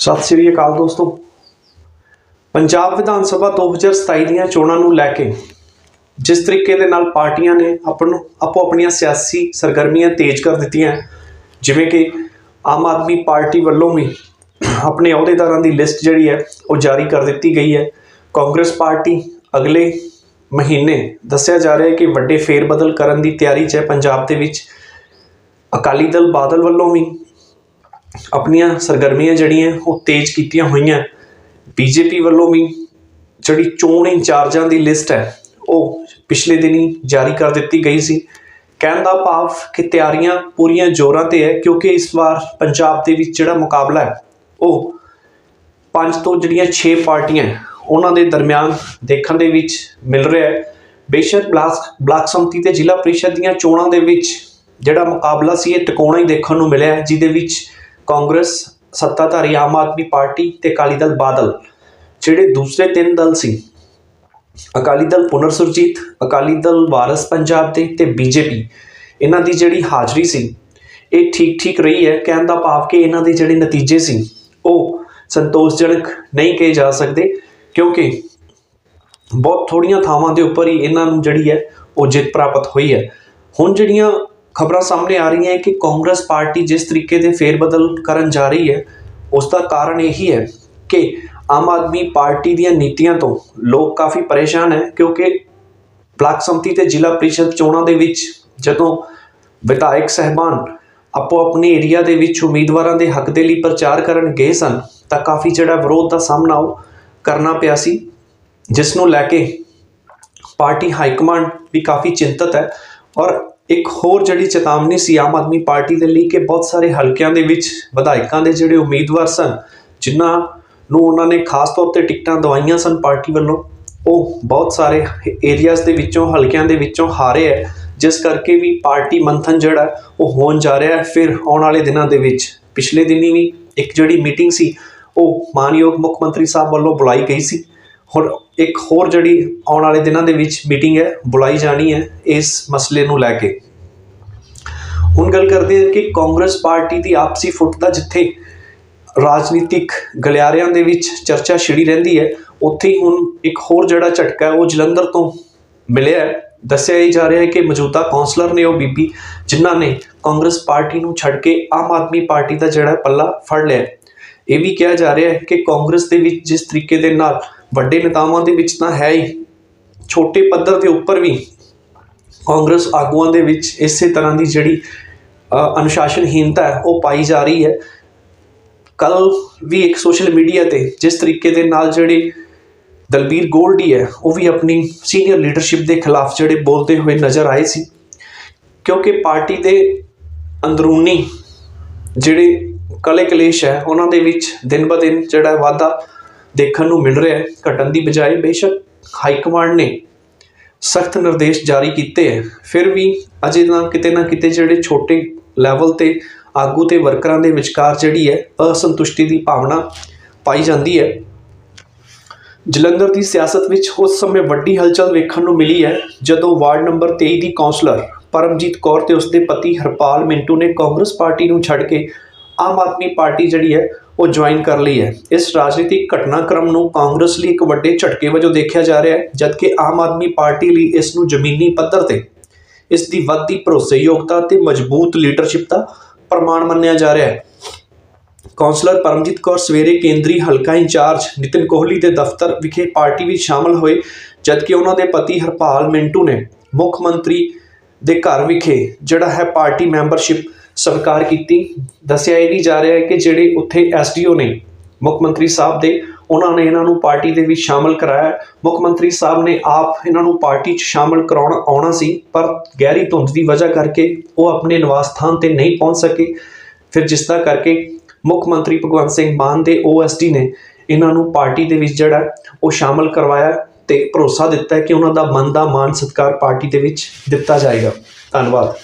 ਸਤਿ ਸ੍ਰੀ ਅਕਾਲ ਦੋਸਤੋ। ਪੰਜਾਬ ਵਿਧਾਨ ਸਭਾ 2027 ਦੀਆਂ ਚੋਣਾਂ ਨੂੰ ਲੈ ਕੇ ਜਿਸ ਤਰੀਕੇ ਦੇ ਨਾਲ ਪਾਰਟੀਆਂ ਨੇ ਆਪਣ, ਆਪੋ ਆਪਣੀਆਂ ਸਿਆਸੀ ਸਰਗਰਮੀਆਂ ਤੇਜ਼ ਕਰ ਦਿੱਤੀਆਂ, ਜਿਵੇਂ ਕਿ ਆਮ ਆਦਮੀ ਪਾਰਟੀ ਵੱਲੋਂ ਵੀ ਆਪਣੇ ਅਹੁਦੇਦਾਰਾਂ ਦੀ ਲਿਸਟ ਜਿਹੜੀ ਹੈ, ਉਹ ਜਾਰੀ ਕਰ ਦਿੱਤੀ ਗਈ ਹੈ। ਕਾਂਗਰਸ ਪਾਰਟੀ ਅਗਲੇ ਮਹੀਨੇ ਦੱਸਿਆ ਜਾ ਰਿਹਾ ਹੈ ਕਿ ਵੱਡੇ ਫੇਰਬਦਲ ਕਰਨ ਦੀ ਤਿਆਰੀ 'ਚ ਹੈ। ਪੰਜਾਬ ਦੇ ਵਿੱਚ ਅਕਾਲੀ ਦਲ ਬਾਦਲ ਵੱਲੋਂ ਵੀ ਆਪਣੀਆਂ ਸਰਗਰਮੀਆਂ ਜਿਹੜੀਆਂ ਉਹ ਤੇਜ਼ ਕੀਤੀਆਂ ਹੋਈਆਂ। ਬੀਜੇਪੀ ਵੱਲੋਂ ਵੀ ਜਿਹੜੀ ਚੋਣ ਇੰਚਾਰਜਾਂ ਦੀ ਲਿਸਟ ਹੈ ਉਹ ਪਿਛਲੇ ਦਿਨੀ ਜਾਰੀ ਕਰ ਦਿੱਤੀ ਗਈ ਸੀ। ਕਹਿਣ ਦਾ ਭਾਵ ਕਿ ਤਿਆਰੀਆਂ ਪੂਰੀਆਂ ਜ਼ੋਰਾਂ ਤੇ ਹੈ ਕਿਉਂਕਿ ਇਸ ਵਾਰ ਪੰਜਾਬ ਦੇ ਵਿੱਚ ਜਿਹੜਾ ਮੁਕਾਬਲਾ ਹੈ ਉਹ ਪੰਜ ਤੋਂ ਜਿਹੜੀਆਂ 6 ਪਾਰਟੀਆਂ ਉਹਨਾਂ ਦੇ ਦਰਮਿਆਨ ਦੇਖਣ ਦੇ ਵਿੱਚ ਮਿਲ ਰਿਹਾ ਹੈ। ਬੇਸ਼ੱਕ ਬਲਾਕ ਬਲਾਕ ਸੰਮਤੀ ਤੇ ਜ਼ਿਲ੍ਹਾ ਪ੍ਰੀਸ਼ਦ ਦੀਆਂ ਚੋਣਾਂ ਦੇ ਵਿੱਚ ਜਿਹੜਾ ਮੁਕਾਬਲਾ ਸੀ ਇਹ ਟਿਕਾਉਣਾ ਹੀ ਦੇਖਣ ਨੂੰ ਮਿਲਿਆ ਹੈ, ਜਿਹਦੇ ਵਿੱਚ ਕਾਂਗਰਸ, ਸੱਤਾਧਾਰੀ ਆਮ ਆਦਮੀ ਪਾਰਟੀ ਤੇ ਅਕਾਲੀ ਦਲ ਬਾਦਲ, ਜਿਹੜੇ ਦੂਸਰੇ ਤਿੰਨ ਦਲ ਸੀ। ਅਕਾਲੀ ਦਲ ਪੁਨਰ ਸੁਰਜੀਤ, ਅਕਾਲੀ ਦਲ ਵਾਰਸ ਪੰਜਾਬ ਦੇ ਤੇ ਬੀਜੇਪੀ। ਇਹਨਾਂ ਦੀ ਜਿਹੜੀ ਹਾਜ਼ਰੀ ਸੀ, ਇਹ ਠੀਕ ਠੀਕ ਰਹੀ ਹੈ। ਕਹਿਣ ਦਾ ਭਾਵ ਕਿ ਇਹਨਾਂ ਦੇ ਜਿਹੜੇ ਨਤੀਜੇ ਸੀ, ਉਹ ਸੰਤੋਸ਼ਜਨਕ ਨਹੀਂ ਕਹੇ ਜਾ ਸਕਦੇ, ਕਿਉਂਕਿ ਬਹੁਤ ਥੋੜੀਆਂ ਥਾਵਾਂ ਦੇ ਉੱਪਰ ਹੀ ਇਹਨਾਂ ਨੂੰ ਜਿਹੜੀ ਹੈ, ਉਹ ਜਿੱਤ ਪ੍ਰਾਪਤ ਹੋਈ ਹੈ। ਹੁਣ ਜਿਹੜੀਆਂ ਖਬਰਾਂ ਸਾਹਮਣੇ ਆ ਰਹੀਆਂ ਹੈ ਕਿ ਕਾਂਗਰਸ ਪਾਰਟੀ ਜਿਸ ਤਰੀਕੇ ਦੇ ਫੇਰਬਦਲ ਕਰਨ ਜਾ ਰਹੀ ਹੈ, ਉਸ ਦਾ ਕਾਰਨ ਇਹੀ ਹੈ ਕਿ ਆਮ ਆਦਮੀ ਪਾਰਟੀ ਦੀਆਂ ਨੀਤੀਆਂ ਤੋਂ ਲੋਕ ਕਾਫੀ ਪਰੇਸ਼ਾਨ ਹੈ, ਕਿਉਂਕਿ ਬਲਾਕ ਸੰਮਤੀ ਤੇ ਜ਼ਿਲ੍ਹਾ ਪ੍ਰੀਸ਼ਦ ਚੋਣਾਂ ਦੇ ਵਿੱਚ ਜਦੋਂ ਵਿਧਾਇਕ ਸਹਿਬਾਨ ਆਪੋ ਆਪਣੇ ਏਰੀਆ ਦੇ ਵਿੱਚ ਉਮੀਦਵਾਰਾਂ ਦੇ ਹੱਕ ਦੇ ਲਈ ਪ੍ਰਚਾਰ ਕਰਨ ਗਏ ਸਨ, ਤਾਂ ਕਾਫੀ ਜਿਹੜਾ ਵਿਰੋਧ ਦਾ ਸਾਹਮਣਾ ਉਹ ਕਰਨਾ ਪਿਆ ਸੀ, ਜਿਸ ਨੂੰ ਲੈ ਕੇ ਪਾਰਟੀ ਹਾਈ ਕਮਾਂਡ ਵੀ ਕਾਫੀ ਚਿੰਤਤ ਹੈ ਔਰ ਇੱਕ ਹੋਰ ਜਿਹੜੀ ਚੇਤਾਵਨੀ ਸੀ ਆਮ ਆਦਮੀ ਪਾਰਟੀ ਦੇ ਲਈ ਕਿ ਬਹੁਤ ਸਾਰੇ ਹਲਕਿਆਂ ਦੇ ਵਿੱਚ ਵਿਧਾਇਕਾਂ ਦੇ ਜਿਹੜੇ ਉਮੀਦਵਾਰ ਸਨ, ਜਿਨ੍ਹਾਂ ਨੂੰ ਉਹਨਾਂ ਨੇ ਖਾਸ ਤੌਰ ਤੇ ਟਿਕਟਾਂ ਦਵਾਈਆਂ ਸਨ ਪਾਰਟੀ ਵੱਲੋਂ, ਉਹ ਬਹੁਤ ਸਾਰੇ ਏਰੀਆਜ਼ ਦੇ ਵਿੱਚੋਂ, ਹਲਕਿਆਂ ਦੇ ਵਿੱਚੋਂ ਹਾਰੇ ਹੈ। ਜਿਸ ਕਰਕੇ ਵੀ ਪਾਰਟੀ ਮੰਥਨ ਜਿਹੜਾ ਉਹ ਹੋਣ ਜਾ ਰਿਹਾ ਹੈ। ਫਿਰ ਆਉਣ ਵਾਲੇ ਦਿਨਾਂ ਦੇ ਵਿੱਚ, ਪਿਛਲੇ ਦਿਨੀ ਵੀ ਇੱਕ ਜਿਹੜੀ ਮੀਟਿੰਗ ਸੀ, ਉਹ ਮਾਨਯੋਗ ਮੁੱਖ ਮੰਤਰੀ ਸਾਹਿਬ ਵੱਲੋਂ ਬੁਲਾਈ ਗਈ ਸੀ। ਹੁਣ ਇੱਕ ਹੋਰ ਜਿਹੜੀ ਆਉਣ ਵਾਲੇ ਦਿਨਾਂ ਦੇ ਵਿੱਚ ਮੀਟਿੰਗ ਹੈ, ਬੁਲਾਈ ਜਾਣੀ ਹੈ ਇਸ ਮਸਲੇ ਨੂੰ ਲੈ ਕੇ। ਹੁਣ ਗੱਲ ਕਰਦੇ ਹਾਂ ਕਿ ਕਾਂਗਰਸ ਪਾਰਟੀ ਦੀ ਆਪਸੀ ਫੁੱਟ ਦਾ ਜਿੱਥੇ ਰਾਜਨੀਤਿਕ ਗਲਿਆਰਿਆਂ ਦੇ ਵਿੱਚ ਚਰਚਾ ਛਿੜੀ ਰਹਿੰਦੀ ਹੈ, ਉੱਥੇ ਹੀ ਹੁਣ ਇੱਕ ਹੋਰ ਜਿਹੜਾ ਝਟਕਾ ਹੈ, ਉਹ ਜਲੰਧਰ ਤੋਂ ਮਿਲਿਆ ਹੈ। ਦੱਸਿਆ ਹੀ ਜਾ ਰਿਹਾ ਹੈ ਕਿ ਮੌਜੂਦਾ ਕਾਉਂਸਲਰ ਨੇ ਉਹ ਬੀਬੀ ਜਿਨ੍ਹਾਂ ਨੇ ਕਾਂਗਰਸ ਪਾਰਟੀ ਨੂੰ ਛੱਡ ਕੇ ਆਮ ਆਦਮੀ ਪਾਰਟੀ ਦਾ ਜਿਹੜਾ ਪੱਲਾ ਫੜ ਲਿਆ ਇਹ ਵੀ ਕਿਹਾ ਜਾ ਰਿਹਾ ਹੈ ਕਿ ਕਾਂਗਰਸ ਦੇ ਵਿੱਚ ਜਿਸ ਤਰੀਕੇ ਦੇ ਨਾਲ ਵੱਡੇ ਨੇਤਾਵਾਂ ਦੇ ਵਿੱਚ ਤਾਂ ਹੈ ਹੀ ਛੋਟੇ ਪੱਧਰ ਦੇ ਉੱਪਰ ਵੀ ਕਾਂਗਰਸ ਆਗੂਆਂ ਦੇ ਵਿੱਚ ਇਸੇ ਤਰ੍ਹਾਂ ਦੀ ਜਿਹੜੀ ਅ, ਅਨੁਸ਼ਾਸਨਹੀਨਤਾ ਹੈ ਉਹ ਪਾਈ ਜਾ ਰਹੀ ਹੈ। ਕੱਲ ਵੀ ਇੱਕ ਸੋਸ਼ਲ ਮੀਡੀਆ ਤੇ ਜਿਸ ਤਰੀਕੇ ਦੇ ਨਾਲ ਜਿਹੜੇ ਦਲਬੀਰ ਗੋਲਡੀ ਹੈ ਉਹ ਵੀ ਆਪਣੀ ਸੀਨੀਅਰ ਲੀਡਰਸ਼ਿਪ ਦੇ ਖਿਲਾਫ ਜਿਹੜੇ ਬੋਲਦੇ ਹੋਏ ਨਜ਼ਰ ਆਏ ਸੀ। ਕਿਉਂਕਿ ਪਾਰਟੀ ਦੇ ਅੰਦਰੂਨੀ ਜਿਹੜੇ ਕਲੇ ਕਲੇਸ਼ ਹੈ ਉਹਨਾਂ ਦੇ ਵਿੱਚ ਦਿਨ ਬ ਦਿਨ ਜਿਹੜਾ ਵਾਧਾ ਦੇਖਣ ਨੂੰ ਮਿਲ ਰਿਹਾ ਹੈ। ਘਟਣ ਦੀ ਬਜਾਏ ਬੇਸ਼ੱਕ ਹਾਈ ਕਮਾਂਡ ਨੇ ਸਖਤ ਨਿਰਦੇਸ਼ ਜਾਰੀ ਕੀਤੇ ਹੈ। ਫਿਰ ਵੀ ਅਜੇ ਨਾ ਕਿਤੇ ਨਾ ਕਿਤੇ ਜਿਹੜੇ ਛੋਟੇ ਲੈਵਲ ਤੇ ਆਗੂ ਤੇ ਵਰਕਰਾਂ ਦੇ ਵਿਚਕਾਰ ਜਿਹੜੀ ਹੈ ਅਸੰਤੁਸ਼ਟੀ ਦੀ ਭਾਵਨਾ ਪਾਈ ਜਾਂਦੀ ਹੈ। ਜਲੰਧਰ ਦੀ ਸਿਆਸਤ ਵਿੱਚ ਉਸ ਸਮੇਂ ਵੱਡੀ ਹਲਚਲ ਵੇਖਣ ਨੂੰ ਮਿਲੀ ਹੈ, ਜਦੋਂ ਵਾਰਡ ਨੰਬਰ 23 ਦੀ ਕਾਉਂਸਲਰ ਪਰਮਜੀਤ ਕੌਰ ਤੇ ਉਸਦੇ ਪਤੀ ਹਰਪਾਲ ਮਿੰਟੂ ਨੇ ਕਾਂਗਰਸ ਪਾਰਟੀ ਨੂੰ ਛੱਡ ਕੇ ਆਮ ਆਦਮੀ ਪਾਰਟੀ ਜਿਹੜੀ ਹੈ, ਉਹ ਜੁਆਇਨ ਕਰ ਲਈ ਹੈ। ਇਸ ਰਾਜਨੀਤਿਕ ਘਟਨਾਕ੍ਰਮ ਨੂੰ ਕਾਂਗਰਸ ਲਈ ਇੱਕ ਵੱਡੇ ਝਟਕੇ ਵਜੋਂ ਦੇਖਿਆ ਜਾ ਰਿਹਾ ਹੈ, ਜਦਕਿ ਆਮ ਆਦਮੀ ਪਾਰਟੀ ਲਈ ਇਸ ਨੂੰ ਜ਼ਮੀਨੀ ਪੱਧਰ ਤੇ ਇਸ ਦੀ ਵੱਧਦੀ ਭਰੋਸੇਯੋਗਤਾ ਤੇ ਮਜ਼ਬੂਤ ਲੀਡਰਸ਼ਿਪ ਦਾ ਪ੍ਰਮਾਣ ਮੰਨਿਆ ਜਾ ਰਿਹਾ ਹੈ। ਕੌਂਸਲਰ ਪਰਮਜੀਤ ਕੌਰ ਸਵੇਰੇ ਕੇਂਦਰੀ ਹਲਕਾ ਇੰਚਾਰਜ ਨਿਤਿਨ ਕੋਹਲੀ ਦੇ ਦਫ਼ਤਰ ਵਿਖੇ ਪਾਰਟੀ ਵਿੱਚ ਸ਼ਾਮਲ ਹੋਏ, ਜਦਕਿ ਉਹਨਾਂ ਦੇ ਪਤੀ ਹਰਪਾਲ ਮਿੰਟੂ ਨੇ ਮੁੱਖ ਮੰਤਰੀ ਦੇ ਘਰ ਵਿਖੇ, ਜਿਹੜਾ ਹੈ ਪਾਰਟੀ ਮੈਂਬਰਸ਼ਿਪ ਸਵੀਕਾਰ ਕੀਤੀ। ਦੱਸਿਆ ਇਹ ਵੀ ਜਾ ਰਿਹਾ ਹੈ ਕਿ ਜਿਹੜੇ ਉੱਥੇ ਐਸਡੀਓ ਨੇ, ਮੁੱਖ ਮੰਤਰੀ ਸਾਹਿਬ ਦੇ, ਉਹਨਾਂ ਨੇ ਇਹਨਾਂ ਨੂੰ ਪਾਰਟੀ ਦੇ ਵਿੱਚ ਸ਼ਾਮਲ ਕਰਾਇਆ। ਮੁੱਖ ਮੰਤਰੀ ਸਾਹਿਬ ਨੇ ਆਪ ਇਹਨਾਂ ਨੂੰ ਪਾਰਟੀ 'ਚ ਸ਼ਾਮਲ ਕਰਾਉਣ ਆਉਣਾ ਸੀ, ਪਰ ਗਹਿਰੀ ਧੁੰਦ ਦੀ ਵਜ੍ਹਾ ਕਰਕੇ ਉਹ ਆਪਣੇ ਨਿਵਾਸ ਸਥਾਨ ਤੇ ਨਹੀਂ ਪਹੁੰਚ ਸਕੇ। ਫਿਰ ਜਿਸ ਦਾ ਕਰਕੇ ਮੁੱਖ ਮੰਤਰੀ ਭਗਵੰਤ ਸਿੰਘ ਮਾਨ ਦੇ ਓਐਸਡੀ ਨੇ ਇਹਨਾਂ ਨੂੰ ਪਾਰਟੀ ਦੇ ਵਿੱਚ ਜਿਹੜਾ ਉਹ ਸ਼ਾਮਲ ਕਰਵਾਇਆ ਤੇ ਭਰੋਸਾ ਦਿੱਤਾ ਕਿ ਉਹਨਾਂ ਦਾ ਮਨ ਦਾ ਮਾਨ ਸਤਿਕਾਰ ਪਾਰਟੀ ਦੇ ਵਿੱਚ ਦਿੱਤਾ ਜਾਏਗਾ। ਧੰਨਵਾਦ।